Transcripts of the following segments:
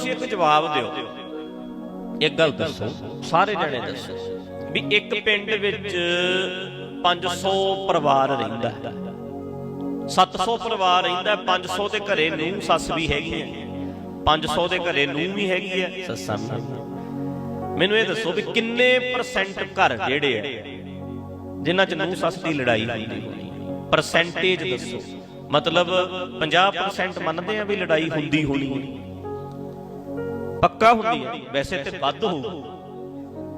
ਤੁਸੀਂ ਇੱਕ ਜਵਾਬ ਦਿਓ। ਇੱਕ ਗੱਲ ਦੱਸੋ, ਸਾਰੇ ਜਣੇ ਦੱਸੋ ਵੀ ਇੱਕ ਪਿੰਡ ਵਿੱਚ 500 ਪਰਿਵਾਰ ਰਹਿੰਦਾ ਹੈ। 700 ਪਰਿਵਾਰ ਰਹਿੰਦਾ 500 ਦੇ ਘਰੇ ਨੂੰ ਸੱਸ ਵੀ ਹੈਗੀ ਹੈ। 500 ਦੇ ਘਰੇ ਨੂੰ ਵੀ ਹੈਗੀ ਹੈ, ਸੱਸਾਂ ਵੀ ਮੈਨੂੰ ਇਹ ਦੱਸੋ ਵੀ ਕਿੰਨੇ ਪਰਸੈਂਟ ਘਰ ਜਿਹੜੇ ਆ, ਜਿਨ੍ਹਾਂ ਚ ਨੂੰ ਸੱਸ ਦੀ ਲੜਾਈ ਹੁੰਦੀ ਹੋਣੀ ਪਰਸੈਂਟੇਜ ਦੱਸੋ। ਮਤਲਬ 50% ਮੰਨਦੇ ਆ ਵੀ ਲੜਾਈ ਹੁੰਦੀ ਹੋਣੀ ਪੱਕਾ ਹੁੰਦੀ ਹੈ। ਵੈਸੇ ਤੇ ਵੱਧ ਹੋਊ।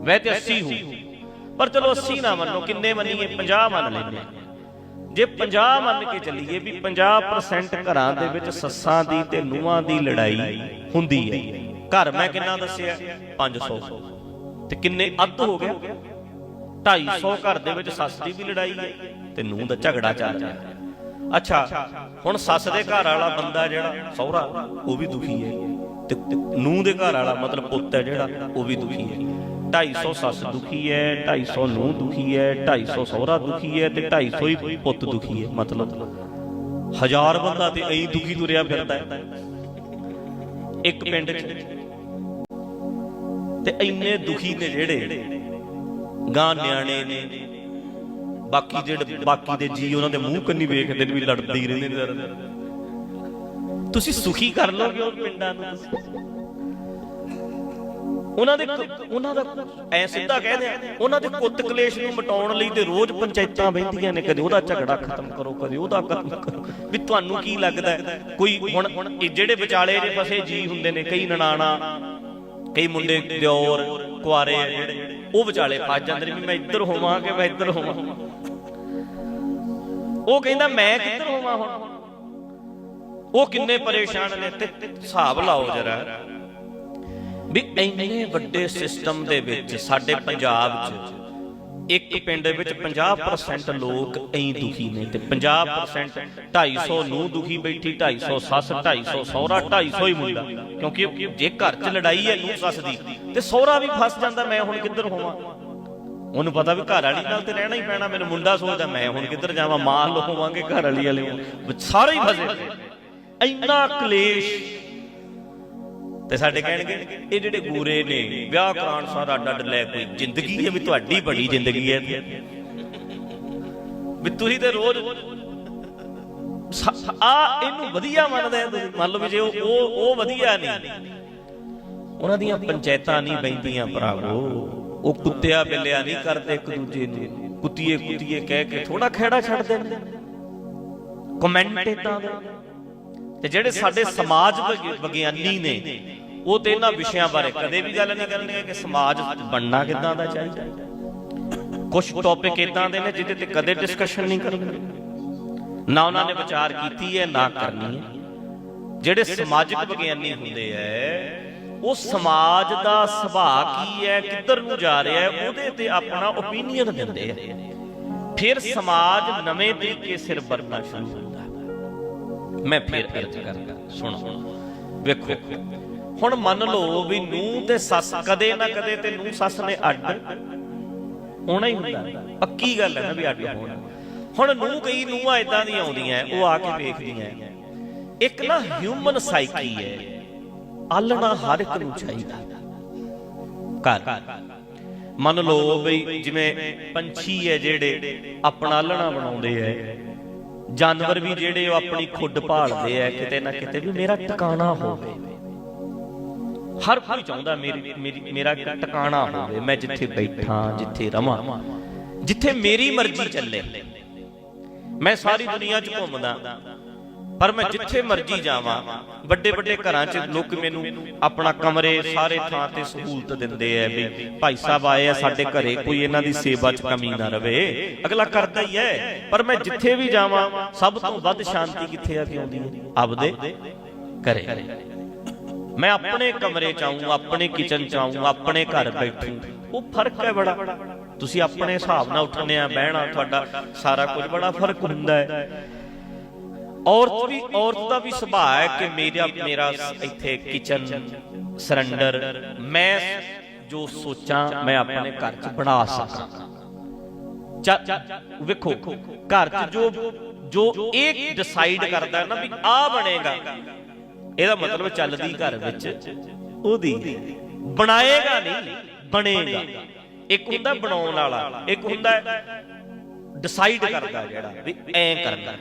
ਵੈਸੇ ਤੇ 80 ਹੋਊ। ਪਰ ਚਲੋ 80 ਨਾ ਮੰਨੋ, ਕਿੰਨੇ ਮੰਨੀਏ? 50 ਮੰਨ ਲੈਂਦੇ ਜੇ 50 ਮੰਨ ਕੇ ਚੱਲੀਏ ਵੀ 50% ਘਰਾਂ ਦੇ ਵਿੱਚ ਸੱਸਾਂ ਦੀ ਤੇ ਨੂੰਹਾਂ ਦੀ ਲੜਾਈ ਹੁੰਦੀ ਹੈ। ਘਰ ਮੈਂ ਕਿੰਨਾ ਦੱਸਿਆ? 500 ਤੇ ਕਿੰਨੇ ਅੱਧ ਹੋ ਗਿਆ? 250 ਘਰ ਦੇ ਵਿੱਚ ਸੱਸ ਦੀ ਵੀ ਲੜਾਈ ਹੈ ਤੇ ਨੂੰਹ ਦਾ ਝਗੜਾ ਚੱਲ ਰਿਹਾ ਅੱਛਾ, ਹੁਣ ਸੱਸ ਦੇ ਘਰ ਵਾਲਾ ਬੰਦਾ ਜਿਹੜਾ ਸਹੁਰਾ, ਉਹ ਵੀ ਦੁਖੀ ਹੈ। ਤੇ ਨੂੰਹ ਦੇ ਘਰ ਵਾਲਾ ਮਤਲਬ ਪੁੱਤ ਹੈ ਜਿਹੜਾ, ਉਹ ਵੀ ਦੁਖੀ ਹੈ। 250 ਸੱਸ ਦੁਖੀ ਹੈ 250 ਨੂੰਹ ਦੁਖੀ ਹੈ 250 ਸਹੁਰਾ ਦੁਖੀ ਹੈ ਤੇ 250 ਹੀ ਪੁੱਤ ਦੁਖੀ ਹੈ, ਮਤਲਬ ਹਜ਼ਾਰ ਬੰਦਾ ਤੇ ਐਂ ਦੁਖੀ ਤੁਰਿਆ ਫਿਰਦਾ ਹੈ। ਇੱਕ ਪਿੰਡ 'ਚ ਤੇ ਇੰਨੇ ਦੁਖੀ ਨੇ ਜਿਹੜੇ, ਗਾਂ ਨਿਆਣੇ ਨੇ। ਬਾਕੀ ਜਿਹੜੇ, ਬਾਕੀ ਦੇ ਜੀ ਉਹਨਾਂ ਦੇ ਮੂੰਹ ਕੰਨੀ ਵੇਖਦੇ ਨੇ ਵੀ ਲੜਦੇ ਹੀ ਰਹਿੰਦੇ ਨੇ। ਤੁਸੀਂ ਸੁਖੀ ਕਰ ਲੋਗੇ ਉਹ ਪਿੰਡਾਂ ਨੂੰ? ਉਹਨਾਂ ਦੇ ਉਹਨਾਂ ਦਾ ਐ ਸਿੱਧਾ ਕਹਿੰਦੇ ਆ ਉਹਨਾਂ ਦੇ ਕੁੱਤ ਕਲੇਸ਼ ਨੂੰ ਮਟਾਉਣ ਲਈ ਤੇ ਰੋਜ਼ ਪੰਚਾਇਤਾਂ ਬਹਿੰਦੀਆਂ ਨੇ, ਕਦੇ ਉਹਦਾ ਝਗੜਾ ਖਤਮ ਕਰੋ, ਕਦੇ ਉਹਦਾ ਖਤਮ ਕਰੋ। ਵੀ ਤੁਹਾਨੂੰ ਕੀ ਲੱਗਦਾ ਕੋਈ ਹੁਣ ਜਿਹੜੇ ਵਿਚਾਲੇ ਜੇ ਫਸੇ ਜੀ ਹੁੰਦੇ ਨੇ, ਕਈ ਨਨਾਣਾ, ਕਈ ਮੁੰਡੇ ਦਿਓਰ, ਕੁਆਰੇ ਆ ਜਿਹੜੇ, ਉਹ ਵਿਚਾਲੇ ਫਸ ਜਾਂਦੇ ਨੇ ਵੀ ਮੈਂ ਇੱਧਰ ਹੋਵਾਂ ਕਿ ਮੈਂ ਇੱਧਰ ਹੋਵਾਂ? ਉਹ ਕਹਿੰਦਾ, ਮੈਂ ਕਿੱਧਰ ਹੋਵਾਂ ਹੁਣ? ਉਹ ਕਿੰਨੇ ਪਰੇਸ਼ਾਨ ਨੇ ਤੇ ਹਿਸਾਬ ਲਾਓ ਜਰਾ। ਵੀ ਇੰਨੇ ਵੱਡੇ ਸਿਸਟਮ ਦੇ ਵਿੱਚ ਸਾਡੇ ਪੰਜਾਬ 'ਚ ਇੱਕ ਪਿੰਡ ਵਿੱਚ 50% ਲੋਕ ਐਂ ਦੁਖੀ ਨੇ ਤੇ 50% 250 ਨੂੰ ਦੁਖੀ ਬੈਠੀ 250 ਸੱਸ 250 ਸਹੁਰਾ 250 ਹੀ ਮੁੰਡਾ। ਕਿਉਂਕਿ ਜੇ ਘਰ 'ਚ ਲੜਾਈ ਹੈ ਨੂੰ ਸੱਸ ਦੀ, ਤੇ ਸਹੁਰਾ ਵੀ ਫਸ ਜਾਂਦਾ, ਮੈਂ ਹੁਣ ਕਿੱਧਰ ਹੋਵਾਂ? ਉਹਨੂੰ ਪਤਾ ਵੀ ਘਰ ਵਾਲੀ ਨਾਲ ਤੇ ਰਹਿਣਾ ਹੀ ਪੈਣਾ, ਮੈਨੂੰ ਮੁੰਡਾ ਸੋਚਦਾ, ਮੈਂ ਹੁਣ ਕਿੱਧਰ ਜਾਵਾਂ, ਮਾਂ ਲੋ ਹੋਵਾਂਗੇ ਘਰ ਵਾਲੀ ਵਾਲੇ ਸਾਰੇ ਹੀ ਫਸੇ। ਇੰਨਾ ਕਲੇਸ਼। ਤੇ ਸਾਡੇ ਕਹਿਣਗੇ, ਇਹ ਜਿਹੜੇ ਗੂਰੇ ਨੇ, ਵਿਆਹ ਕਰਾਉਣ ਸਾਰਾ ਡੱਡ ਲੈ ਕੋਈ ਜ਼ਿੰਦਗੀ ਹੈ ਵੀ ਤੁਹਾਡੀ ਬੜੀ ਜ਼ਿੰਦਗੀ ਹੈ। ਵੀ ਤੁਸੀਂ ਤੇ ਰੋਜ਼ ਆ ਇਹਨੂੰ ਵਧੀਆ ਮੰਨਦੇ ਆ ਤੁਸੀਂ। ਮੰਨ ਲਓ ਵੀ ਜੇ ਉਹ ਉਹ ਵਧੀਆ ਨਹੀਂ। ਉਹਨਾਂ ਦੀਆਂ ਪੰਚਾਇਤਾਂ ਨਹੀਂ ਬੈਂਦੀਆਂ ਭਰਾਵੋ। ਉਹ ਕੁੱਤਿਆ ਬਿੱਲਿਆ ਨਹੀਂ ਕਰਦੇ ਇੱਕ ਦੂਜੇ ਨੂੰ। ਕੁੱਤੀਏ ਕੁੱਤੀਏ ਕਹਿ ਕੇ ਥੋੜਾ ਖੇੜਾ ਛੱਡ ਦਿੰਦੇ ਕਮੈਂਟ ਇਦਾਂ ਦੇ। ਤੇ ਜਿਹੜੇ ਸਾਡੇ ਸਮਾਜ ਵਿਗ- ਵਿਗਿਆਨੀ ਨੇ ਉਹ ਤੇ ਇਹਨਾਂ ਵਿਸ਼ਿਆਂ ਬਾਰੇ ਕਦੇ ਵੀ ਗੱਲ ਨਹੀਂ ਕਰਨਗੇ ਕਿ ਸਮਾਜ ਬਣਨਾ ਕਿੱਦਾਂ ਦਾ ਚਾਹੀਦਾ। ਕੁਝ ਟੌਪਿਕ ਇਦਾਂ ਦੇ ਨੇ ਜਿਹਦੇ ਤੇ ਕਦੇ ਡਿਸਕਸ਼ਨ ਨਹੀਂ ਕਰਨਗੇ। ਨਾ ਉਹਨਾਂ ਨੇ ਵਿਚਾਰ ਕੀਤੀ ਹੈ ਨਾ ਕਰਨੀ ਹੈ। ਜਿਹੜੇ ਸਮਾਜਿਕ ਵਿਗਿਆਨੀ ਹੁੰਦੇ ਐ ਉਹ ਸਮਾਜ ਦਾ ਸੁਭਾਅ ਕੀ ਹੈ ਕਿੱਧਰ ਨੂੰ ਜਾ ਰਿਹਾ ਹੈ ਉਹਦੇ ਤੇ ਆਪਣਾ ਓਪੀਨੀਅਨ ਦਿੰਦੇ ਆ ਫਿਰ ਸਮਾਜ ਨਵੇਂ ਤਰੀਕੇ ਸਿਰ ਵਰਨਾ ਸ਼ੁਰੂ ਮੈਂ ਫਿਰ ਅਰਜ਼ ਕਰਦਾ। ਸੁਣੋ। ਵੇਖੋ, ਹੁਣ ਮੰਨ ਲਓ ਵੀ ਨੂੰ ਤੇ ਸੱਸ ਕਦੇ ਨਾ ਕਦੇ ਤੇ ਨੂੰ ਸੱਸ ਨੇ ਅੱਡ। ਹੋਣਾ ਹੀ ਹੁੰਦਾ। ਪੱਕੀ ਗੱਲ ਹੈ ਨਾ ਵੀ ਅੱਡ ਹੋਣਾ। ਹੁਣ ਨੂੰ ਕਈ ਨੂੰਹਾਂ ਇਦਾਂ ਦੀਆਂ ਆਉਂਦੀਆਂ, ਉਹ ਆ ਕੇ ਵੇਖਦੀਆਂ। ਇੱਕ ਨਾ ਹਿਊਮਨ ਸਾਈਕੀ ਹੈ। ਆਲਣਾ ਹਰ ਇੱਕ ਨੂੰ ਚਾਹੀਦਾ। ਘਰ। ਮੰਨ ਲਓ ਬਈ ਜਿਵੇਂ ਪੰਛੀ ਹੈ ਜਿਹੜੇ ਆਪਣਾ ਆਲਣਾ ਬਣਾਉਂਦੇ ਐ ਜਾਨਵਰ ਵੀ ਜਿਹੜੇ ਉਹ ਆਪਣੀ ਖੁੱਡ ਭਾਲਦੇ ਐ ਕਿਤੇ ਨਾ ਕਿਤੇ ਵੀ ਮੇਰਾ ਟਿਕਾਣਾ ਹੋਵੇ। ਹਰ ਕੋਈ ਚਾਹੁੰਦਾ ਮੇਰੀ, ਮੇਰਾ ਟਿਕਾਣਾ ਹੋਵੇ, ਮੈਂ ਜਿੱਥੇ ਬੈਠਾਂ, ਜਿੱਥੇ ਰਵਾਂ, ਜਿੱਥੇ ਮੇਰੀ ਮਰਜ਼ੀ ਚੱਲੇ। ਮੈਂ ਸਾਰੀ ਦੁਨੀਆ 'ਚ ਘੁੰਮਦਾ। ਪਰ ਮੈਂ ਜਿੱਥੇ ਮਰਜ਼ੀ ਜਾਵਾਂ, ਵੱਡੇ ਵੱਡੇ ਘਰਾਂ 'ਚ ਲੋਕ ਮੈਨੂੰ ਆਪਣਾ ਕਮਰੇ ਸਾਰੇ ਥਾਂ ਤੇ ਸਹੂਲਤ ਦਿੰਦੇ ਐ ਵੀ ਭਾਈ ਸਾਹਿਬ ਆਏ ਆ ਸਾਡੇ ਘਰੇ, ਕੋਈ ਇਹਨਾਂ ਦੀ ਸੇਵਾ 'ਚ ਕਮੀ ਨਾ ਰਵੇ। ਅਗਲਾ ਕਰਦਾ ਹੀ ਐ, ਪਰ ਮੈਂ ਜਿੱਥੇ ਵੀ ਜਾਵਾਂ, ਸਭ ਤੋਂ ਵੱਧ ਸ਼ਾਂਤੀ ਕਿੱਥੇ ਆ ਕੇ ਆਉਂਦੀ ਹੈ ਆਪਦੇ ਘਰੇ। ਮੈਂ ਆਪਣੇ ਕਮਰੇ 'ਚ ਆਉਂ ਆਪਣੇ ਕਿਚਨ 'ਚ ਆਉਂ ਆਪਣੇ ਘਰ ਬੈਠੂ। ਉਹ ਫ਼ਰਕ ਹੈ ਬੜਾ। ਤੁਸੀਂ ਆਪਣੇ ਹਿਸਾਬ ਨਾਲ ਉੱਠਣੇ ਆ, ਬਹਿਣਾ, ਤੁਹਾਡਾ ਸਾਰਾ ਕੁਝ ਬੜਾ ਫ਼ਰਕ ਹੁੰਦਾ ਹੈ ਔਰਤ ਵੀ ਔਰਤ ਦਾ ਵੀ ਸੁਭਾਅ ਹੈ ਕਿ ਮੇਰਾ ਮੇਰਾ ਇੱਥੇ ਕਿਚਨ ਸਰੈਂਡਰ ਮੈਂ ਜੋ ਸੋਚਾਂ ਮੈਂ ਆਪਣੇ ਘਰ 'ਚ ਬਣਾ ਸਕਾਂ। ਵੇਖੋ, ਘਰ 'ਚ ਜੋ ਜੋ ਇਹ ਡਿਸਾਈਡ ਕਰਦਾ ਨਾ ਵੀ ਆ ਬਣੇਗਾ, ਇਹਦਾ ਮਤਲਬ ਚੱਲਦੀ ਘਰ ਵਿੱਚ ਉਹਦੀ ਬਣਾਏਗਾ ਨਹੀਂ, ਬਣੇਗਾ। ਇੱਕ ਹੁੰਦਾ ਬਣਾਉਣ ਵਾਲਾ, ਇੱਕ ਹੁੰਦਾ ਡਿਸਾਈਡ ਕਰਦਾ ਜਿਹੜਾ ਵੀ ਐਂ ਕਰਦਾ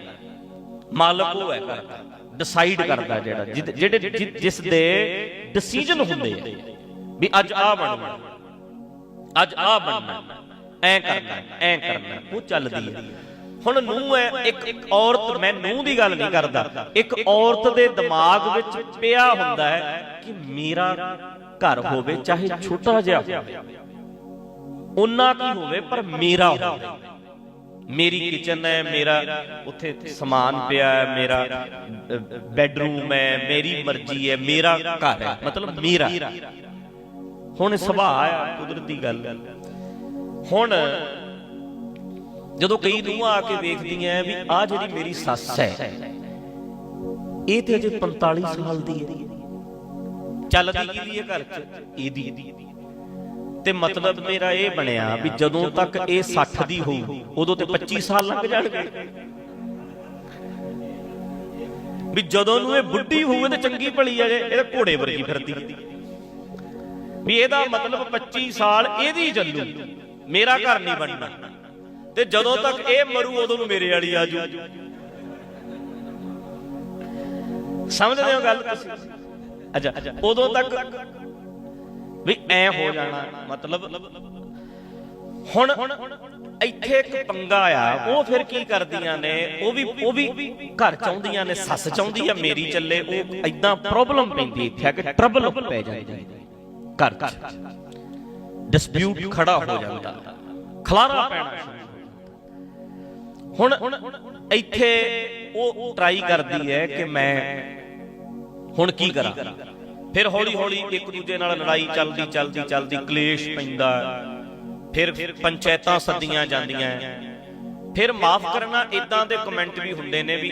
ਮਾਲਕ ਉਹ ਹੈ ਕਰਦਾ ਡਿਸਾਈਡ ਕਰਦਾ ਜਿਹੜਾ ਜਿਹੜੇ ਜਿਸ ਦੇ ਡਿਸੀਜਨ ਹੁੰਦੇ ਆ। ਵੀ ਅੱਜ ਆ ਬਣਨਾ। ਅੱਜ ਆ ਬਣਨਾ। ਐ ਕਰਨਾ ਐ ਕਰਨਾ। ਉਹ ਚੱਲਦੀ ਹੈ ਹੁਣ ਨੂੰ ਹੈ ਇੱਕ ਔਰਤ ਮੈਂ ਨੂੰ ਦੀ ਗੱਲ ਨਹੀਂ ਕਰਦਾ। ਇੱਕ ਔਰਤ ਦੇ ਦਿਮਾਗ ਵਿੱਚ ਪਿਆ ਹੁੰਦਾ ਹੈ ਕਿ ਮੇਰਾ ਘਰ ਹੋਵੇ ਚਾਹੇ ਛੋਟਾ ਜਿਹਾ ਹੋਵੇ। ਉਨਾ ਕੀ ਹੋਵੇ ਪਰ ਮੇਰਾ ਹੋਵੇ। ਮੇਰੀ ਕਿਚਨ ਹੈ, ਮੇਰਾ ਉੱਥੇ ਸਮਾਨ ਪਿਆ ਹੈ, ਮੇਰਾ ਬੈੱਡਰੂਮ ਹੈ, ਮੇਰੀ ਮਰਜ਼ੀ ਹੈ, ਮੇਰਾ ਘਰ ਹੈ, ਮਤਲਬ ਮੇਰਾ। ਹੁਣ ਸੁਭਾਅ ਆ ਕੁਦਰਤੀ ਗੱਲ। ਹੁਣ ਜਦੋਂ ਕਈ ਨੂੰ ਆ ਕੇ ਵੇਖਦੀਆਂ ਵੀ ਆ ਜਿਹੜੀ ਮੇਰੀ ਸੱਸ ਹੈ, ਇਹ ਤੇ ਅਜੇ 45 ਸਾਲ ਦੀ ਹੈ। ਚੱਲਦੀ ਕਿਹਦੀ ਹੈ ਘਰ 'ਚ? ਇਹਦੀ। ਤੇ ਮਤਲਬ ਮੇਰਾ ਇਹ ਬਣਿਆ ਵੀ ਜਦੋਂ ਤੱਕ ਇਹ 60 ਦੀ ਹੋਊ, ਉਦੋਂ ਤੇ 25 ਸਾਲ ਲੰਘ ਜਾਣਗੇ। ਵੀ ਜਦੋਂ ਨੂੰ ਇਹ ਬੁੱਢੀ ਹੋਵੇ ਤੇ ਚੰਗੀ ਭਲੀ ਆ ਜੇ ਇਹ ਘੋੜੇ ਵਰਗੀ ਫਿਰਦੀ। ਵੀ ਇਹਦਾ ਮਤਲਬ 25 ਸਾਲ ਇਹਦੀ ਚੱਲੂ, ਮੇਰਾ ਘਰ ਨਹੀਂ ਬਣਨਾ। ਤੇ ਜਦੋਂ ਤੱਕ ਇਹ ਮਰੂ, ਉਦੋਂ ਨੂੰ ਮੇਰੇ ਵਾਲੀ ਆਜੂ ਸਮਝਦੇ ਹੋ ਗੱਲ ਤੁਸੀਂ? ਅੱਛਾ, ਉਦੋਂ ਤੱਕ ਵੀ ਐ ਹੋ ਜਾਣਾ, ਮਤਲਬ ਹੁਣ ਇੱਥੇ ਇੱਕ ਪੰਗਾ ਆ, ਉਹ ਫਿਰ ਕੀ ਕਰਦੀਆਂ ਨੇ, ਉਹ ਵੀ ਉਹ ਵੀ ਘਰ ਚਾਹੁੰਦੀਆਂ ਨੇ, ਸੱਸ ਚਾਹੁੰਦੀ ਆ, ਮੇਰੀ ਚੱਲੇ, ਉਹ ਐਦਾਂ ਪ੍ਰੋਬਲਮ ਪੈਂਦੀ ਇੱਥੇ ਆ ਕਿ ਟਰਬਲ ਪੈ ਜਾਂਦੀ ਘਰ 'ਚ ਡਿਸਪਿਊਟ ਖੜਾ ਹੋ ਜਾਂਦਾ। ਖਲਾਰਾ ਪੈਣਾ ਹੁਣ ਇੱਥੇ ਉਹ ਟਰਾਈ ਕਰਦੀ ਹੈ ਕਿ ਮੈਂ ਹੁਣ ਕੀ ਕਰਾਂ? ਫਿਰ ਹੌਲੀ ਹੌਲੀ ਇੱਕ ਦੂਜੇ ਨਾਲ ਲੜਾਈ ਚੱਲਦੀ ਚੱਲਦੀ ਚੱਲਦੀ, ਕਲੇਸ਼ ਪੈਂਦਾ। ਫਿਰ ਪੰਚਾਇਤਾਂ ਸੱਦੀਆਂ ਜਾਂਦੀਆਂ। ਫਿਰ ਮਾਫ ਕਰਨਾ ਇਦਾਂ ਦੇ ਕਮੈਂਟ ਵੀ ਹੁੰਦੇ ਨੇ ਵੀ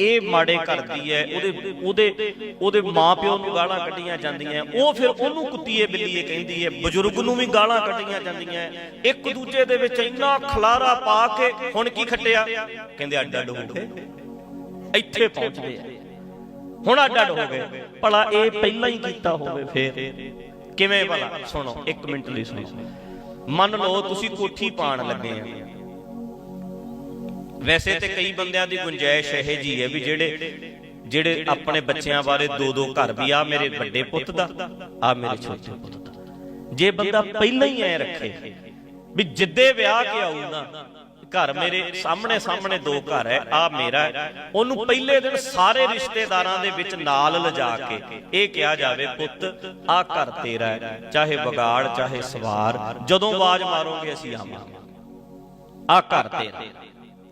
ਇਹ ਮਾੜੇ ਕਰਦੀ ਹੈ, ਉਹਦੇ ਉਹਦੇ ਉਹਦੇ ਮਾਪਿਓ ਨੂੰ ਗਾਲਾਂ ਕੱਢੀਆਂ ਜਾਂਦੀਆਂ। ਉਹ ਫਿਰ ਉਹਨੂੰ ਕੁੱਤੀਏ ਬਿੱਲੀਏ ਕਹਿੰਦੀ ਹੈ, ਬਜ਼ੁਰਗ ਨੂੰ ਵੀ ਗਾਲਾਂ ਕੱਢੀਆਂ ਜਾਂਦੀਆਂ। ਇੱਕ ਦੂਜੇ ਦੇ ਵਿੱਚ ਇੰਨਾ ਖਲਾਰਾ ਪਾ ਕੇ ਹੁਣ ਕੀ ਖੱਟਿਆ? ਕਹਿੰਦੇ ਅੱਡ ਅੱਡ ਹੋ ਗਏ ਇੱਥੇ ਪਹੁੰਚਦੇ ਆ ਹੁਣ ਅੱਡ ਅੱਡ ਹੋ ਗਏ। ਭਲਾ ਇਹ ਪਹਿਲਾਂ ਹੀ ਕੀਤਾ ਹੋਵੇ ਫੇਰ। ਕਿਵੇਂ ਭਲਾ? ਸੁਣੋ 1 ਮਿੰਟ ਲਈ ਸੁਣੋ। ਮੰਨ ਲਓ ਤੁਸੀਂ ਕੋਠੀ ਪਾਣ ਲੱਗੇ ਆ। ਵੈਸੇ ਤੇ ਕਈ ਬੰਦਿਆਂ ਦੀ ਗੁੰਜਾਇਸ਼ ਇਹ ਜੀ ਹੈ ਵੀ ਜਿਹੜੇ ਜਿਹੜੇ ਆਪਣੇ ਬੱਚਿਆਂ ਬਾਰੇ ਦੋ ਦੋ ਘਰ ਵੀ ਆ, ਮੇਰੇ ਵੱਡੇ ਪੁੱਤ ਦਾ, ਆ ਮੇਰੇ ਛੋਟੇ ਪੁੱਤ ਦਾ। ਜੇ ਬੰਦਾ ਪਹਿਲਾਂ ਹੀ ਐ ਰੱਖੇ ਵੀ ਜਿੱਦੇ ਵਿਆਹ ਕੇ ਆਊ ਨਾ ਘਰ ਮੇਰੇ ਸਾਹਮਣੇ ਸਾਹਮਣੇ ਦੋ ਘਰ ਹੈ ਆ ਮੇਰਾ ਉਹਨੂੰ ਪਹਿਲੇ ਦਿਨ ਸਾਰੇ ਰਿਸ਼ਤੇਦਾਰਾਂ ਦੇ ਵਿੱਚ ਨਾਲ ਲਿਜਾ ਕੇ ਇਹ ਕਿਹਾ ਜਾਵੇ, ਪੁੱਤ ਆ ਘਰ ਤੇਰਾ ਹੈ, ਚਾਹੇ ਵਿਗਾੜ, ਚਾਹੇ ਸਵਾਰ, ਜਦੋਂ ਆਵਾਜ਼ ਮਾਰੋਗੇ ਅਸੀਂ ਆਵਾਂਗੇ। ਆ ਘਰ ਤੇਰਾ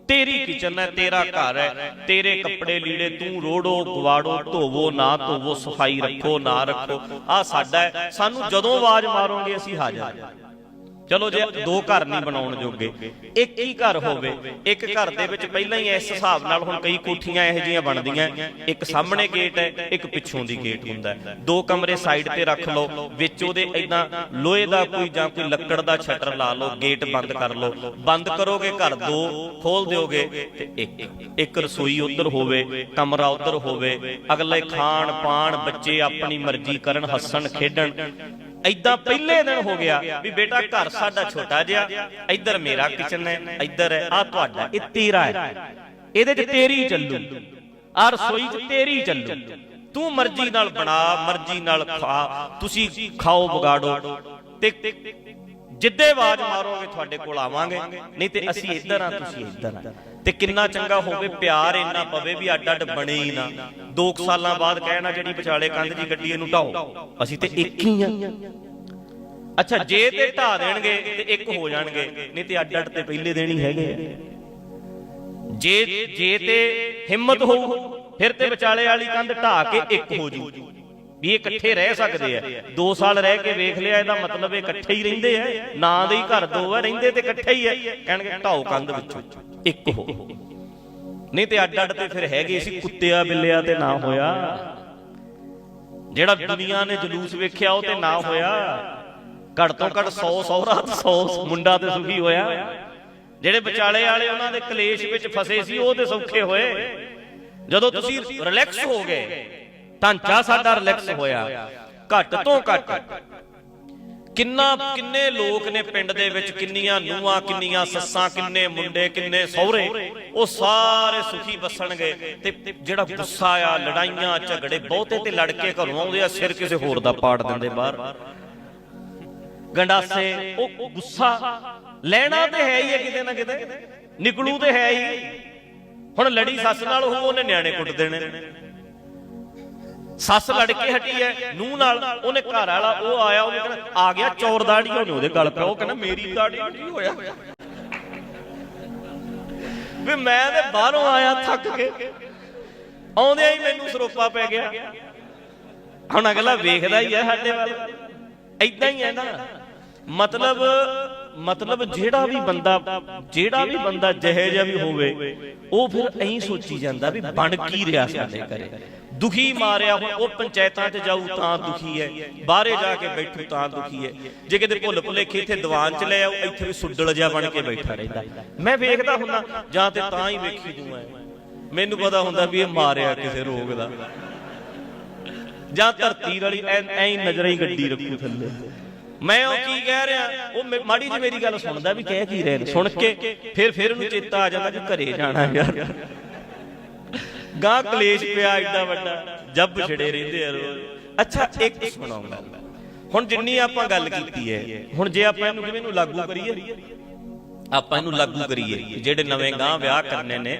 ਤੇਰੀ ਕਿਚਨ ਹੈ, ਤੇਰਾ ਘਰ ਹੈ, ਤੇਰੇ ਕੱਪੜੇ ਲੀੜੇ ਤੂੰ ਰੋੜੋ, ਗਵਾੜੋ, ਧੋਵੋ, ਨਾ ਧੋਵੋ, ਸਫ਼ਾਈ ਰੱਖੋ, ਨਾ ਰੱਖੋ। ਆ ਸਾਡਾ ਸਾਨੂੰ ਜਦੋਂ ਆਵਾਜ਼ ਮਾਰੋਗੇ ਅਸੀਂ ਹਾਜ਼ਰ ਹਾਂ। ਚਲੋ ਜੇ ਦੋ ਘਰ ਨਹੀਂ ਬਣਾਉਣ ਜੋਗੇ ਇੱਕ ਹੀ ਘਰ ਹੋਵੇ ਇੱਕ ਘਰ ਦੇ ਵਿੱਚ ਪਹਿਲਾਂ ਹੀ ਇਸ ਹਿਸਾਬ ਨਾਲ ਹੁਣ ਕਈ ਕੋਠੀਆਂ ਇਹੋ ਜੀਆਂ ਬਣਦੀਆਂ ਇੱਕ ਸਾਹਮਣੇ ਗੇਟ ਹੈ ਇੱਕ ਪਿੱਛੋਂ ਦੀ ਗੇਟ ਹੁੰਦਾ ਦੋ ਕਮਰੇ ਸਾਈਡ ਤੇ ਰੱਖ ਲਓ ਵਿੱਚ ਉਹਦੇ ਇਦਾਂ ਲੋਹੇ ਦਾ ਕੋਈ ਜਾਂ ਕੋਈ ਲੱਕੜ ਦਾ ਸ਼ਟਰ ਲਾ ਲਓ ਗੇਟ ਬੰਦ ਕਰ ਲਓ। ਬੰਦ ਕਰੋਗੇ ਘਰ ਦੋ ਖੋਲ ਦਿਓਗੇ ਤੇ ਇੱਕ ਇੱਕ ਰਸੋਈ ਉਧਰ ਹੋਵੇ ਕਮਰਾ ਉਧਰ ਹੋਵੇ ਅਗਲੇ ਖਾਣ ਪਾਣ ਬੱਚੇ ਆਪਣੀ ਮਰਜ਼ੀ ਕਰਨ ਹੱਸਣ ਖੇਡਣ ਐਦਾਂ ਪਹਿਲੇ ਦਿਨ ਹੋ ਗਿਆ ਵੀ ਬੇਟਾ ਘਰ ਸਾਡਾ ਛੋਟਾ ਜਿਹਾ, ਇੱਧਰ ਮੇਰਾ ਕਿਚਨ ਹੈ, ਇੱਧਰ ਹੈ ਆ ਤੁਹਾਡਾ, ਇਹ ਤੇਰਾ ਹੈ। ਇਹਦੇ 'ਚ ਤੇਰੀ ਚੱਲੂ ਆ ਰਸੋਈ 'ਚ ਤੇਰੀ ਚੱਲੂ। ਤੂੰ ਮਰਜ਼ੀ ਨਾਲ ਬਣਾ, ਮਰਜ਼ੀ ਨਾਲ ਖਾ, ਤੁਸੀਂ ਖਾਓ, ਵਿਗਾੜੋ ਤੇ ਜਿੱਦੇ ਆਵਾਜ਼ ਮਾਰੋਗੇ ਤੁਹਾਡੇ ਕੋਲ ਆਵਾਂਗੇ, ਨਹੀਂ ਤੇ ਅਸੀਂ ਇੱਧਰ ਆ ਤੁਸੀਂ ਇੱਧਰ ਆ ਤੇ ਕਿੰਨਾ ਚੰਗਾ ਹੋਵੇ, ਪਿਆਰ ਇੰਨਾ ਪਵੇ ਵੀ ਅੱਡ ਅੱਡ ਬਣੇ ਹੀ ਨਾ। 2 ਸਾਲਾਂ ਬਾਅਦ ਕਹਿਣਾ ਜਿਹੜੀ ਵਿਚਾਲੇ ਕੰਧ ਦੀ ਗੱਡੀ ਇਹਨੂੰ ਢਾਓ। ਅਸੀਂ ਤੇ ਇੱਕ ਹੀ ਆ। ਅੱਛਾ, ਜੇ ਤੇ ਢਾ ਦੇਣਗੇ ਤੇ ਇੱਕ ਹੋ ਜਾਣਗੇ, ਨਹੀਂ ਤੇ ਅੱਡ ਅੱਡ ਤੇ ਪਹਿਲੇ ਦੇਣੀ ਹੀ ਹੈਗੇ ਜੇ ਜੇ ਤੇ ਹਿੰਮਤ ਹੋਊ, ਫਿਰ ਤੇ ਵਿਚਾਲੇ ਵਾਲੀ ਕੰਧ ਢਾ ਕੇ ਇੱਕ ਹੋ ਜੂ। ਵੀ ਇਹ ਇਕੱਠੇ ਰਹਿ ਸਕਦੇ ਆ। 2 ਸਾਲ ਰਹਿ ਕੇ ਵੇਖ ਲਿਆ ਇਹਦਾ ਮਤਲਬ ਇਹ ਇਕੱਠੇ ਹੀ ਰਹਿੰਦੇ ਆ। ਨਾਂ ਦੇ ਹੀ ਘਰ ਦੋ ਆ ਰਹਿੰਦੇ ਤੇ ਇਕੱਠੇ ਹੀ ਆ। ਕਹਿਣਗੇ ਢਾਓ ਕੰਧ ਵਿੱਚੋਂ। ਇੱਕ ਹੋ। ਨਹੀਂ ਤੇ ਅੱਡ ਅੱਡ ਤੇ ਫਿਰ ਹੈਗੇ ਸੀ ਕੁੱਤਿਆ ਬਿੱਲਿਆ ਤੇ ਨਾ ਹੋਇਆ। ਜਿਹੜਾ ਦੁਨੀਆ ਨੇ ਜਲੂਸ ਵੇਖਿਆ ਉਹ ਤੇ ਨਾ ਹੋਇਆ। ਘੱਟ ਤੋਂ ਘੱਟ 100 ਸੌਰਾ 100 ਮੁੰਡਾ ਤੇ ਸੁਖੀ ਹੋਇਆ। ਜਿਹੜੇ ਵਿਚਾਲੇ ਵਾਲੇ ਉਹਨਾਂ ਦੇ ਕਲੇਸ਼ ਵਿੱਚ ਫਸੇ ਸੀ ਉਹ ਤੇ ਸੌਖੇ ਹੋਏ। ਜਦੋਂ ਤੁਸੀਂ ਰਿਲੈਕਸ ਹੋ ਗਏ ਢਾਂਚਾ ਸਾਡਾ ਰਿਲੈਕਸ ਹੋਇਆ। ਘੱਟ ਤੋਂ ਘੱਟ। ਕਿੰਨਾ ਕਿੰਨੇ ਲੋਕ ਨੇ ਪਿੰਡ ਦੇ ਵਿੱਚ, ਕਿੰਨੀਆਂ ਨੂਆਂ ਕਿੰਨੀਆਂ ਸੱਸਾਂ, ਕਿੰਨੇ ਮੁੰਡੇ, ਕਿੰਨੇ ਸਹੁਰੇ, ਉਹ ਸਾਰੇ ਸੁਖੀ ਵਸਣਗੇ ਤੇ ਜਿਹੜਾ ਗੁੱਸਾ ਆ, ਲੜਾਈਆਂ, ਝਗੜੇ ਬਹੁਤੇ ਤੇ ਲੜ ਕੇ ਘਰੋਂ ਆਉਂਦੇ ਆ, ਸਿਰ ਕਿਸੇ ਹੋਰ ਦਾ ਪਾੜ ਦਿੰਦੇ ਬਾਹਰ। ਗੰਡਾਸੇ, ਉਹ ਗੁੱਸਾ ਲੈਣਾ ਤੇ ਹੈ ਹੀ ਹੈ ਕਿਤੇ ਨਾ ਕਿਤੇ। ਨਿਕਲੂ ਤੇ ਹੈ ਹੀ। ਹੁਣ ਲੜੀ ਸੱਸ ਨਾਲ ਉਹ ਉਹਨੇ ਨਿਆਣੇ ਕੁੱਟ ਦੇਣੇ। ਸੱਸ ਲੜ ਕੇ ਹਟੀ ਐ ਨੂੰਹ ਨਾਲ ਉਹਨੇ ਘਰ ਵਾਲਾ ਉਹ ਆਇਆ ਉਹਨੇ ਕਹਿੰਦਾ ਆ ਗਿਆ ਚੌਰ ਦਾੜੀ ਉਹਨੇ ਉਹਦੇ ਗਲ ਪਿਆ। ਉਹ ਕਹਿੰਦਾ ਮੇਰੀ ਦਾੜੀ ਨੂੰ ਕੀ ਹੋਇਆ। ਵੀ ਮੈਂ ਤੇ ਬਾਹਰੋਂ ਆਇਆ ਥੱਕ ਕੇ। ਆਉਂਦਿਆਂ ਹੀ ਮੈਨੂੰ ਸਰੋਪਾ ਪੈ ਗਿਆ। ਹੁਣ ਅਗਲਾ ਵੇਖਦਾ ਹੀ ਐ ਸਾਡੇ ਵੱਲ। ਐਦਾਂ ਹੀ ਐ ਨਾ। ਮਤਲਬ ਮਤਲਬ ਜਿਹੜਾ ਵੀ ਬੰਦਾ ਜਿਹੜਾ ਵੀ ਬੰਦਾ ਜਿਹੇ ਜਿਹਾ ਵੀ ਹੋਵੇ, ਉਹ ਫਿਰ ਐਂ ਸੋਚੀ ਜਾਂਦਾ ਵੀ ਬਣ ਕੀ ਰਿਹਾ ਸਾਡੇ ਘਰੇ। ਦੁਖੀ ਮਾਰਿਆ ਹੁਣ ਉਹ ਪੰਚਾਇਤਾਂ 'ਚ ਜਾਊ ਤਾਂ ਦੁਖੀ ਹੈ, ਬਾਹਰੇ ਜਾ ਕੇ ਬੈਠੂ ਤਾਂ ਦੁਖੀ ਹੈ। ਜੇ ਕਿਤੇ ਭੁੱਲ ਭੁਲੇਖੇ ਇੱਥੇ ਦੀਵਾਨ 'ਚ ਲੈ ਆਉ ਇੱਥੇ ਵੀ ਸੁੱਡਲ ਜਿਹਾ ਬਣ ਕੇ ਬੈਠਾ ਰਹਿੰਦਾ। ਮੈਂ ਵੇਖਦਾ ਹੁੰਦਾ, ਜਾਂ ਤੇ ਤਾਂ ਹੀ ਵੇਖੀ ਦੂੰ ਐ ਮੈਨੂੰ ਪਤਾ ਹੁੰਦਾ ਵੀ ਇਹ ਮਾਰਿਆ ਕਿਸੇ ਰੋਗ ਦਾ। ਜਾਂ ਧਰਤੀ ਵਾਲੀ ਐ ਐਂ ਨਜ਼ਰਾਂ ਹੀ ਗੱਡੀ ਰੱਖੂ ਥੱਲੇ। ਮੈਂ ਉਹ ਕੀ ਕਹਿ ਰਿਹਾ? ਉਹ ਮਾੜੀ ਜਿਹੀ ਮੇਰੀ ਗੱਲ ਸੁਣਦਾ ਵੀ ਕਹਿ ਕੀ ਰਹੇ ਨੇ? ਸੁਣ ਕੇ ਫਿਰ ਫਿਰ ਉਹਨੂੰ ਚੇਤਾ ਆ ਜਾਂਦਾ ਕਿ ਘਰੇ ਜਾਣਾ ਯਾਰ। ਗਾਂ ਕਲੇਸ਼ ਪਿਆ ਏਡਾ ਵੱਡਾ। ਜੱਬ ਛੜੇ ਰਹਿੰਦੇ ਆ ਰੋਜ਼। ਅੱਛਾ, ਇੱਕ ਸੁਣਾਉਂਗਾ ਹੁਣ ਜਿੰਨੀ ਆਪਾਂ ਗੱਲ ਕੀਤੀ ਹੈ, ਹੁਣ ਜੇ ਆਪਾਂ ਇਹਨੂੰ ਕਿਵੇਂ ਨੂੰ ਲਾਗੂ ਕਰੀਏ ਆਪਾਂ ਇਹਨੂੰ ਲਾਗੂ ਕਰੀਏ ਜਿਹੜੇ ਨਵੇਂ ਗਾਂ ਵਿਆਹ ਕਰਨੇ ਨੇ,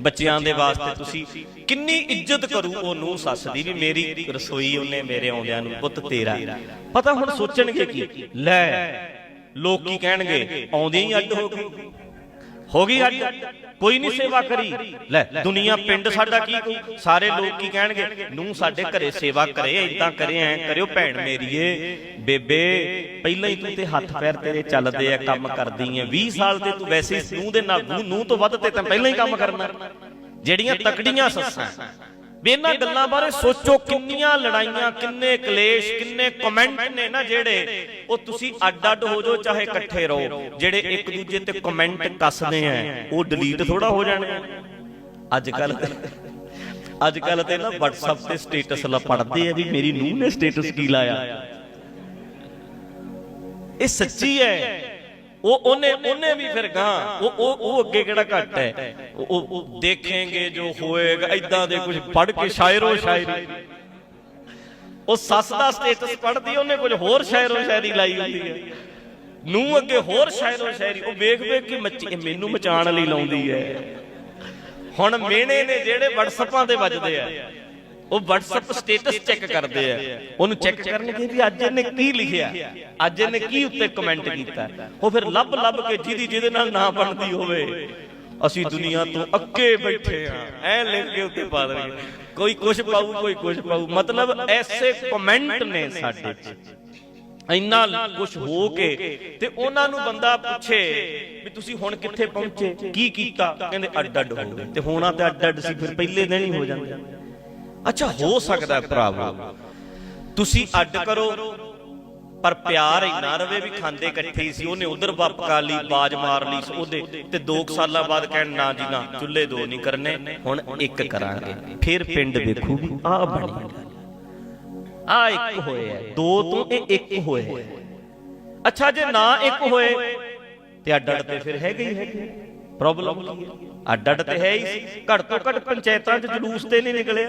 ਬੱਚਿਆਂ ਦੇ ਵਾਸਤੇ ਤੁਸੀਂ ਕਿੰਨੀ ਇੱਜ਼ਤ ਕਰੂ ਉਹ ਨੂੰ ਸੱਸ ਦੀ ਵੀ ਮੇਰੀ ਰਸੋਈ ਉਹਨੇ ਮੇਰੇ ਆਉਂਦਿਆਂ ਨੂੰ, ਪੁੱਤ ਤੇਰਾ। ਪਤਾ ਹੁਣ ਸੋਚਣਗੇ ਕੀ? ਲੈ, ਲੋਕ ਕੀ ਕਹਿਣਗੇ? ਆਉਂਦੇ ਹੀ ਅੱਡ ਹੋ ਗਏ ਹੋ ਗਈ ਅੱਡ। ਕੋਈ ਨਹੀਂ ਸੇਵਾ ਕਰੀ। ਲੈ, ਦੁਨੀਆ, ਪਿੰਡ ਸਾਡਾ ਕੀ ਕਹੂ? ਸਾਰੇ ਲੋਕ ਕੀ ਕਹਿਣਗੇ? ਨੂੰ ਸਾਡੇ ਘਰੇ ਸੇਵਾ ਕਰੇ ਇਦਾਂ ਕਰੇ, ਐ ਕਰਿਓ, ਭੈਣ ਮੇਰੀਏ ਬੇਬੇ, ਪਹਿਲਾਂ ਹੀ ਤੂੰ ਤੇ ਹੱਥ ਪੈਰ ਤੇਰੇ ਚੱਲਦੇ ਆ, ਕੰਮ ਕਰਦੀ ਐ 20 ਸਾਲ ਤੇ ਤੂੰ ਵੈਸੇ ਹੀ ਨੂੰ ਦੇ ਨਾਲ ਨੂੰ ਤੋਂ ਵੱਧ ਤੇ ਤਾਂ ਪਹਿਲਾਂ ਹੀ ਕੰਮ ਕਰਨਾ। ਜਿਹੜੀਆਂ ਤਕੜੀਆਂ ਸੱਸਾਂ ਵੀ ਇਹਨਾਂ ਗੱਲਾਂ ਬਾਰੇ ਸੋਚੋ ਕਿੰਨੀਆਂ ਲੜਾਈਆਂ ਕਿੰਨੇ ਕਲੇਸ਼ ਕਿੰਨੇ ਕਮੈਂਟ ਨੇ ਨਾ ਜਿਹੜੇ ਉਹ ਤੁਸੀਂ ਅੱਡ ਅੱਡ ਹੋ ਜਾਓ ਚਾਹੇ ਇਕੱਠੇ ਰਹੋ। ਜਿਹੜੇ ਇੱਕ ਦੂਜੇ ਤੇ ਕਮੈਂਟ ਕੱਸਦੇ ਆ ਉਹ ਡਿਲੀਟ ਥੋੜਾ ਹੋ ਜਾਣੇ ਅੱਜ ਕੱਲ ਅੱਜ ਕੱਲ ਤੇ ਨਾ WhatsApp ਤੇ ਸਟੇਟਸ ਲਾ ਪੜਦੇ ਆ ਵੀ ਮੇਰੀ ਨੂੰਹ ਨੇ ਸਟੇਟਸ ਕੀ ਲਾਇਆ? ਇਹ ਸੱਚੀ ਹੈ। ਉਹ ਉਹਨੇ ਉਹਨੇ ਵੀ ਫਿਰ ਗਾਂ ਉਹ ਉਹ ਉਹ ਅੱਗੇ ਕਿਹੜਾ ਘੱਟ ਹੈ? ਉਹ- ਦੇਖेंगे ਜੋ ਹੋਏਗਾ ਐਦਾਂ ਦੇ ਕੁਝ ਪੜ ਕੇ ਸ਼ਾਇਰੋ ਸ਼ਾਇਰੀ। ਉਹ ਸੱਸ ਦਾ ਸਟੇਟਸ ਪੜਦੀ ਉਹਨੇ ਕੁਝ ਹੋਰ ਸ਼ਾਇਰੋ ਸ਼ਾਇਰੀ ਲਾਈ ਹੁੰਦੀ ਹੈ। ਨੂੰ ਅੱਗੇ ਹੋਰ ਸ਼ਾਇਰੋ ਸ਼ਾਇਰੀ ਉਹ ਵੇਖ ਵੇਖ ਕੇ ਮੱਚੀ ਮੈਨੂੰ ਮਚਾਣ ਲਈ ਲਾਉਂਦੀ ਹੈ। ਹੁਣ ਮੇਨੇ ਨੇ ਜਿਹੜੇ WhatsAppaਂ ਤੇ ਵੱਜਦੇ ਆ। ਉਹ WhatsApp ਸਟੇਟਸ ਚੈੱਕ ਕਰਦੇ ਆ। ਉਹਨੂੰ ਚੈੱਕ ਕਰਨਗੇ ਵੀ ਅੱਜ ਇਹਨੇ ਕੀ ਲਿਖਿਆ। ਅੱਜ ਇਹਨੇ ਕੀ ਉੱਤੇ ਕਮੈਂਟ ਕੀਤਾ। ਉਹ ਫਿਰ ਲੱਭ ਲੱਭ ਕੇ ਜਿਹਦੀ ਜਿਹਦੇ ਨਾਲ ਨਾ ਬਣਦੀ ਹੋਵੇ। ਅਸੀਂ ਦੁਨੀਆ ਤੋਂ ਅੱਕੇ ਬੈਠੇ ਆ ਐ ਲਿਖ ਕੇ ਉੱਤੇ ਪਾ ਦੇਣਗੇ। ਕੋਈ ਕੁਝ ਪਾਊ, ਕੋਈ ਕੁਝ ਪਾਊ। ਮਤਲਬ ਐਸੇ ਕਮੈਂਟ ਨੇ ਸਾਡੇ 'ਚ। ਇੰਨਾ ਕੁਝ ਹੋ ਕੇ ਤੇ ਉਹਨਾਂ ਨੂੰ ਬੰਦਾ ਪੁੱਛੇ ਵੀ ਤੁਸੀਂ ਹੁਣ ਕਿੱਥੇ ਪਹੁੰਚੇ? ਕੀ ਕੀਤਾ? ਕਹਿੰਦੇ ਅੱਡ ਅੱਡ ਹੋ ਗਏ। ਤੇ ਹੋਣਾ ਤੇ ਅੱਡ ਅੱਡ ਸੀ, ਫਿਰ ਪਹਿਲੇ ਦਿਨ ਹੀ ਹੋ ਜਾਂਦਾ। ਅੱਛਾ ਹੋ ਸਕਦਾ ਭਰਾਵੋ। ਤੁਸੀਂ ਅੱਡ ਕਰੋ ਪਰ ਪਿਆਰ ਇੰਨਾ ਰਵੇ ਵੀ ਖਾਂਦੇ ਇਕੱਠੇ ਸੀ ਉਹਨੇ ਉਧਰ ਵਾਪਕਾ ਲਈ ਬਾਜ ਮਾਰ ਲਈ ਉਹਦੇ ਤੇ 2 ਸਾਲਾਂ ਬਾਅਦ ਕਹਿਣ ਨਾ ਜੀ ਨਾ ਚੁੱਲ੍ਹੇ ਦੋ ਨਹੀਂ ਕਰਨੇ ਹੁਣ ਇੱਕ ਕਰਾਂਗੇ। ਫਿਰ ਪਿੰਡ ਵੇਖੂਗੀ ਆ ਬਣੀ ਆ ਇੱਕ ਹੋਏ ਆ ਦੋ ਤੋਂ ਇਹ ਇੱਕ ਹੋਏ ਅੱਛਾ ਜੇ ਨਾ ਇੱਕ ਹੋਏ ਤੇ ਅੱਡ ਅੱਡ ਤੇ ਫਿਰ ਹੈਗੇ ਹੀ ਹੈਗੇ। ਪ੍ਰੋਬਲਮ ਕੀ ਹੈ? ਅੱਡ ਅੱਡ ਤੇ ਹੈ ਹੀ ਸੀ। ਘੱਟ ਤੋਂ ਘੱਟ ਪੰਚਾਇਤਾਂ 'ਚ ਜਲੂਸ ਤੇ ਨਹੀਂ ਨਿਕਲਿਆ।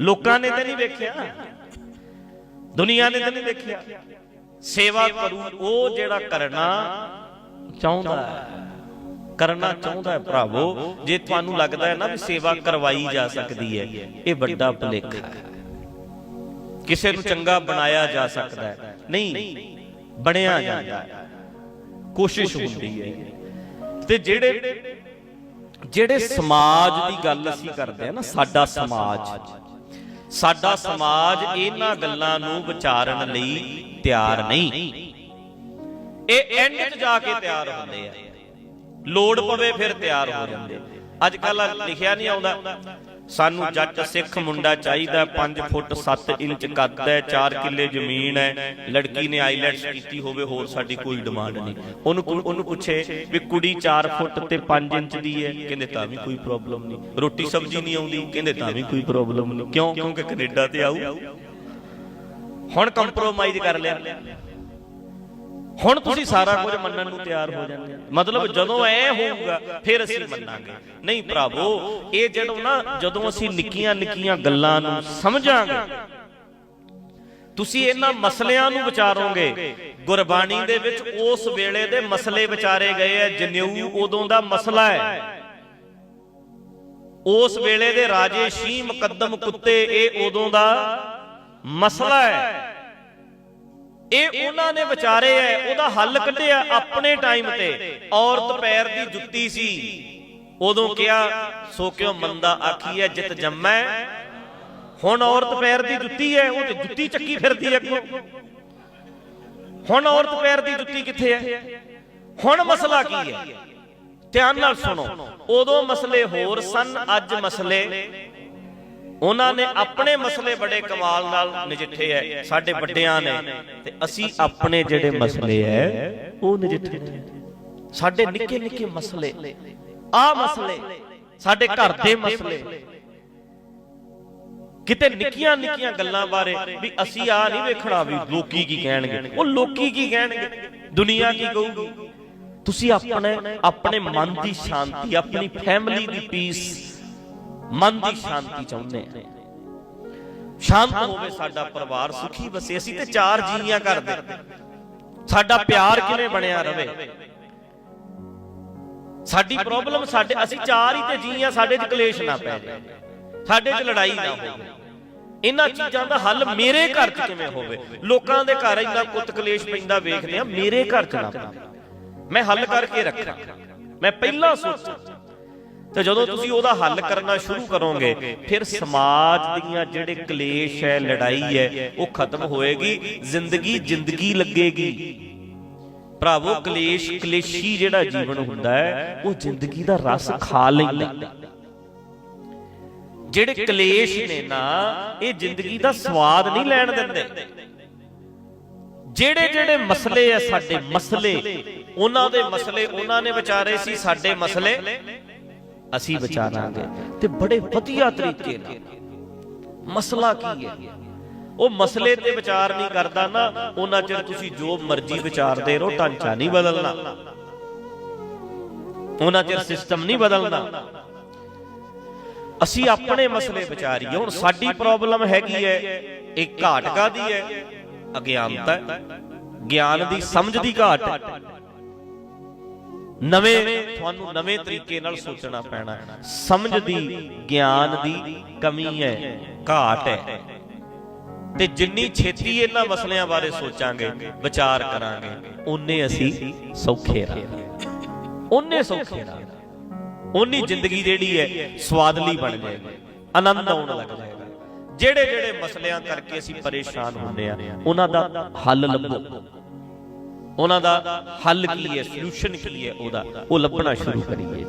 ਲੋਕਾਂ ਨੇ ਤਾਂ ਨਹੀਂ ਵੇਖਿਆ। ਦੁਨੀਆ ਨੇ ਤਾਂ ਨਹੀਂ ਵੇਖਿਆ। ਸੇਵਾ ਕਰੂ, ਉਹ ਜਿਹੜਾ ਕਰਨਾ ਚਾਹੁੰਦਾ ਹੈ। ਕਰਨਾ ਚਾਹੁੰਦਾ ਹੈ ਭਰਾਵੋ, ਜੇ ਤੁਹਾਨੂੰ ਲੱਗਦਾ ਹੈ ਨਾ ਵੀ ਸੇਵਾ ਕਰਵਾਈ ਜਾ ਸਕਦੀ ਹੈ, ਇਹ ਵੱਡਾ ਭੁਲੇਖਾ ਹੈ। ਕਿਸੇ ਨੂੰ ਚੰਗਾ ਬਣਾਇਆ ਜਾ ਸਕਦਾ ਹੈ। ਨਹੀਂ, ਬਣਿਆ ਜਾਂਦਾ ਹੈ। ਕੋਸ਼ਿਸ਼ ਹੁੰਦੀ ਹੈ। ਤੇ ਜਿਹੜੇ ਜਿਹੜੇ ਸਮਾਜ ਦੀ ਗੱਲ ਅਸੀਂ ਕਰਦੇ ਆ ਨਾ, ਸਾਡਾ ਸਮਾਜ। ਸਾਡਾ ਸਮਾਜ ਇਹਨਾਂ ਗੱਲਾਂ ਨੂੰ ਵਿਚਾਰਨ ਲਈ ਤਿਆਰ ਨਹੀਂ। ਇਹ ਐਂਡ 'ਚ ਜਾ ਕੇ ਤਿਆਰ ਹੁੰਦੇ ਆ। ਲੋੜ ਪਵੇ ਫਿਰ ਤਿਆਰ ਹੋ ਜਾਂਦੇ ਅੱਜ ਕੱਲ ਲਿਖਿਆ ਨਹੀਂ ਆਉਂਦਾ। ਸਾਨੂੰ ਜੱਟ ਸਿੱਖ ਮੁੰਡਾ ਚਾਹੀਦਾ 5 ਫੁੱਟ 7 ਇੰਚ ਕੱਦ ਹੈ 4 ਕਿੱਲੇ ਜ਼ਮੀਨ ਹੈ, ਲੜਕੀ ਨੇ ਆਈਲੈਟਸ ਕੀਤੀ ਹੋਵੇ, ਹੋਰ ਸਾਡੀ ਕੋਈ ਡਿਮਾਂਡ ਨਹੀਂ। ਉਹਨੂੰ ਉਹਨੂੰ ਪੁੱਛੇ ਵੀ ਕੁੜੀ 4 ਫੁੱਟ ਤੇ 5 ਇੰਚ ਦੀ ਹੈ, ਕਹਿੰਦੇ ਤਾਂ ਵੀ ਕੋਈ ਪ੍ਰੋਬਲਮ ਨਹੀਂ। ਰੋਟੀ ਸਬਜ਼ੀ ਨਹੀਂ ਆਉਂਦੀ, ਕਹਿੰਦੇ ਤਾਂ ਵੀ ਕੋਈ ਪ੍ਰੋਬਲਮ ਨਹੀਂ। ਕਿਉਂ? ਕਿਉਂਕਿ ਕੈਨੇਡਾ ਤੇ ਆਊ। ਹੁਣ ਕੰਪਰੋਮਾਈਜ਼ ਕਰ ਲਿਆ। ਹੁਣ ਤੁਸੀਂ ਸਾਰਾ ਕੁਝ ਮੰਨਣ ਨੂੰ ਤਿਆਰ ਹੋ ਜਾਂਦੇ ਮਤਲਬ ਜਦੋਂ ਐ ਹੋਊਗਾ ਫਿਰ ਅਸੀਂ ਮੰਨਾਂਗੇ। ਨਹੀਂ ਭਰਾਵੋ ਇਹ ਜਦੋਂ ਨਾ ਜਦੋਂ ਅਸੀਂ ਨਿੱਕੀਆਂ ਨਿੱਕੀਆਂ ਗੱਲਾਂ ਨੂੰ ਸਮਝਾਂਗੇ। ਤੁਸੀਂ ਇਹਨਾਂ ਮਸਲਿਆਂ ਨੂੰ ਵਿਚਾਰੋਗੇ। ਗੁਰਬਾਣੀ ਦੇ ਵਿੱਚ ਉਸ ਵੇਲੇ ਦੇ ਮਸਲੇ ਵਿਚਾਰੇ ਗਏ ਆ ਜਨੇਊ ਉਦੋਂ ਦਾ ਮਸਲਾ ਹੈ। ਉਸ ਵੇਲੇ ਦੇ ਰਾਜੇ ਸ਼ੀ ਮੁਕੱਦਮ ਕੁੱਤੇ ਇਹ ਉਦੋਂ ਦਾ ਮਸਲਾ ਹੈ। ਇਹ ਉਹਨਾਂ ਨੇ ਵਿਚਾਰੇ ਐ ਉਹਦਾ ਹੱਲ ਕੱਢਿਆ ਆਪਣੇ ਟਾਈਮ ਤੇ। ਔਰਤ ਪੈਰ ਦੀ ਜੁੱਤੀ ਸੀ। ਉਦੋਂ ਕਿਹਾ ਸੋ ਕਿਉ ਮੰਦਾ ਆਖੀਐ ਜਿਤ ਜੰਮੈ? ਹੁਣ ਔਰਤ ਪੈਰ ਦੀ ਜੁੱਤੀ ਐ ਉਹ ਤੇ ਜੁੱਤੀ ਚੱਕੀ ਫਿਰਦੀ ਐ ਅੱਗੋਂ। ਹੁਣ ਔਰਤ ਪੈਰ ਦੀ ਜੁੱਤੀ ਕਿੱਥੇ ਐ ਹੁਣ ਮਸਲਾ ਕੀ ਹੈ? ਧਿਆਨ ਨਾਲ ਸੁਣੋ। ਉਦੋਂ ਮਸਲੇ ਹੋਰ ਸਨ ਅੱਜ ਮਸਲੇ ਉਹਨਾਂ ਨੇ ਆਪਣੇ ਮਸਲੇ ਬੜੇ ਕਮਾਲ ਨਾਲ ਨਜਿੱਠੇ ਐ ਸਾਡੇ ਵੱਡਿਆਂ ਨੇ। ਤੇ ਅਸੀਂ ਆਪਣੇ ਜਿਹੜੇ ਮਸਲੇ ਐ ਉਹ ਨਜਿੱਠੇ ਨੇ। ਸਾਡੇ ਨਿੱਕੇ ਨਿੱਕੇ ਮਸਲੇ, ਆ ਮਸਲੇ, ਸਾਡੇ ਘਰ ਦੇ ਮਸਲੇ। ਕਿਤੇ ਨਿੱਕੀਆਂ ਨਿੱਕੀਆਂ ਗੱਲਾਂ ਬਾਰੇ ਵੀ ਅਸੀਂ ਆ ਨਹੀਂ ਵੇਖਣਾ ਵੀ ਲੋਕੀ ਕੀ ਕਹਿਣਗੇ। ਉਹ ਲੋਕੀ ਕੀ ਕਹਿਣਗੇ? ਦੁਨੀਆ ਕੀ ਕਹੂਗੀ? ਤੁਸੀਂ ਆਪਣੇ ਆਪਣੇ ਮਨ ਦੀ ਸ਼ਾਂਤੀ, ਆਪਣੀ ਫੈਮਿਲੀ ਦੀ ਪੀਸ ਮਨ ਦੀ ਸ਼ਾਂਤੀ ਚਾਹੁੰਦੇ ਆ ਸ਼ਾਂਤ ਹੋਵੇ ਸਾਡਾ ਪਰਿਵਾਰ ਸੁਖੀ ਵਸੇ ਅਸੀਂ ਤੇ ਚਾਰ ਜੀਆਂ ਕਰਦੇ ਸਾਡਾ ਪਿਆਰ ਕਿਵੇਂ ਬਣਿਆ ਰਵੇ? ਸਾਡੀ ਪ੍ਰੋਬਲਮ ਸਾਡੇ ਅਸੀਂ ਚਾਰ ਹੀ ਤੇ ਜੀਆਂ ਸਾਡੇ 'ਚ ਕਲੇਸ਼ ਨਾ ਪੈ ਜਾਏ। ਸਾਡੇ 'ਚ ਲੜਾਈ ਨਾ ਹੋਵੇ। ਇਹਨਾਂ ਚੀਜ਼ਾਂ ਦਾ ਹੱਲ ਮੇਰੇ ਘਰ 'ਚ ਕਿਵੇਂ ਹੋਵੇ? ਲੋਕਾਂ ਦੇ ਘਰ ਇੰਨਾ ਕੁੱਤ ਕਲੇਸ਼ ਪੈਂਦਾ ਵੇਖਦੇ ਆ ਮੇਰੇ ਘਰ 'ਚ ਨਾ ਮੈਂ ਹੱਲ ਕਰਕੇ ਰੱਖਾਂ ਮੈਂ ਪਹਿਲਾਂ ਸੋਚਾਂ ਤੇ ਜਦੋਂ ਤੁਸੀਂ ਉਹਦਾ ਹੱਲ ਕਰਨਾ ਸ਼ੁਰੂ ਕਰੋਗੇ, ਫਿਰ ਸਮਾਜ ਦੀਆਂ ਜਿਹੜੇ ਕਲੇਸ਼ ਹੈ, ਲੜਾਈ ਹੈ, ਉਹ ਖਤਮ ਹੋਏਗੀ, ਜ਼ਿੰਦਗੀ ਜ਼ਿੰਦਗੀ ਲੱਗੇਗੀ। ਭਰਾਵੋ, ਕਲੇਸ਼ ਕਲੇਸ਼ੀ ਜਿਹੜਾ ਜੀਵਨ ਹੁੰਦਾ ਹੈ, ਉਹ ਜ਼ਿੰਦਗੀ ਦਾ ਰਸ ਖਾ ਲੈਂਦਾ ਜਿਹੜੇ ਕਲੇਸ਼ ਨੇ ਨਾ, ਇਹ ਜ਼ਿੰਦਗੀ ਦਾ ਸਵਾਦ ਨਹੀਂ ਲੈਣ ਦਿੰਦੇ। ਜਿਹੜੇ ਜਿਹੜੇ ਮਸਲੇ ਆ ਸਾਡੇ ਮਸਲੇ, ਉਹਨਾਂ ਦੇ ਮਸਲੇ ਉਹਨਾਂ ਨੇ ਵਿਚਾਰੇ ਸੀ ਸਾਡੇ ਮਸਲੇ। ਅਸੀਂ ਵਿਚਾਰਾਂਗੇ ਤੇ ਬੜੇ ਵਧੀਆ ਤਰੀਕੇ ਨਾਲ। ਮਸਲਾ ਕੀ ਹੈ? ਉਹ ਮਸਲੇ ਤੇ ਵਿਚਾਰ ਨਹੀਂ ਕਰਦਾ ਨਾ ਉਹਨਾਂ ਚਿਰ ਤੁਸੀਂ ਜੋ ਮਰਜ਼ੀ ਵਿਚਾਰਦੇ ਰਹੋ ਢਾਂਚਾ ਨਹੀਂ ਬਦਲਣਾ। ਉਹਨਾਂ ਚਿਰ ਸਿਸਟਮ ਨਹੀਂ ਬਦਲਣਾ। ਅਸੀਂ ਆਪਣੇ ਮਸਲੇ ਵਿਚਾਰੀਏ। ਹੁਣ ਸਾਡੀ ਪ੍ਰੋਬਲਮ ਹੈਗੀ ਹੈ ਇੱਕ ਘਾਟ ਕਾਦੀ ਹੈ? ਅਗਿਆਨਤਾ। ਗਿਆਨ ਦੀ ਸਮਝ ਦੀ ਘਾਟ ਹੈ। ਨਵੇਂ ਤੁਹਾਨੂੰ ਨਵੇਂ ਤਰੀਕੇ ਨਾਲ ਸੋਚਣਾ ਪੈਣਾ। ਸਮਝ ਦੀ ਗਿਆਨ ਦੀ ਕਮੀ ਹੈ, ਘਾਟ ਹੈ। ਤੇ ਜਿੰਨੀ ਛੇਤੀ ਇਹਨਾਂ ਮਸਲਿਆਂ ਬਾਰੇ ਸੋਚਾਂਗੇ, ਵਿਚਾਰ ਕਰਾਂਗੇ, ਉਨੇ ਅਸੀਂ ਸੌਖੇ ਰਹਾਂਗੇ। ਉਨੇ ਸੌਖੇ ਰਹਾਂਗੇ। ਉਨੀ ਜ਼ਿੰਦਗੀ ਜਿਹੜੀ ਹੈ, ਸਵਾਦਲੀ ਬਣ ਜਾਏਗੀ, ਆਨੰਦ ਆਉਣ ਲੱਗ ਜਾਏਗਾ। ਜਿਹੜੇ ਜਿਹੜੇ ਮਸਲਿਆਂ ਕਰਕੇ ਅਸੀਂ ਪਰੇਸ਼ਾਨ ਹੁੰਦੇ ਆ, ਉਹਨਾਂ ਦਾ ਹੱਲ ਲੱਭੋ। ਉਹਨਾਂ ਦਾ ਹੱਲ ਕੀ ਹੈ ਸੋਲੂਸ਼ਨ ਕੀ ਹੈ ਉਹਦਾ? ਉਹ ਲੱਭਣਾ ਸ਼ੁਰੂ ਕਰੀਏ।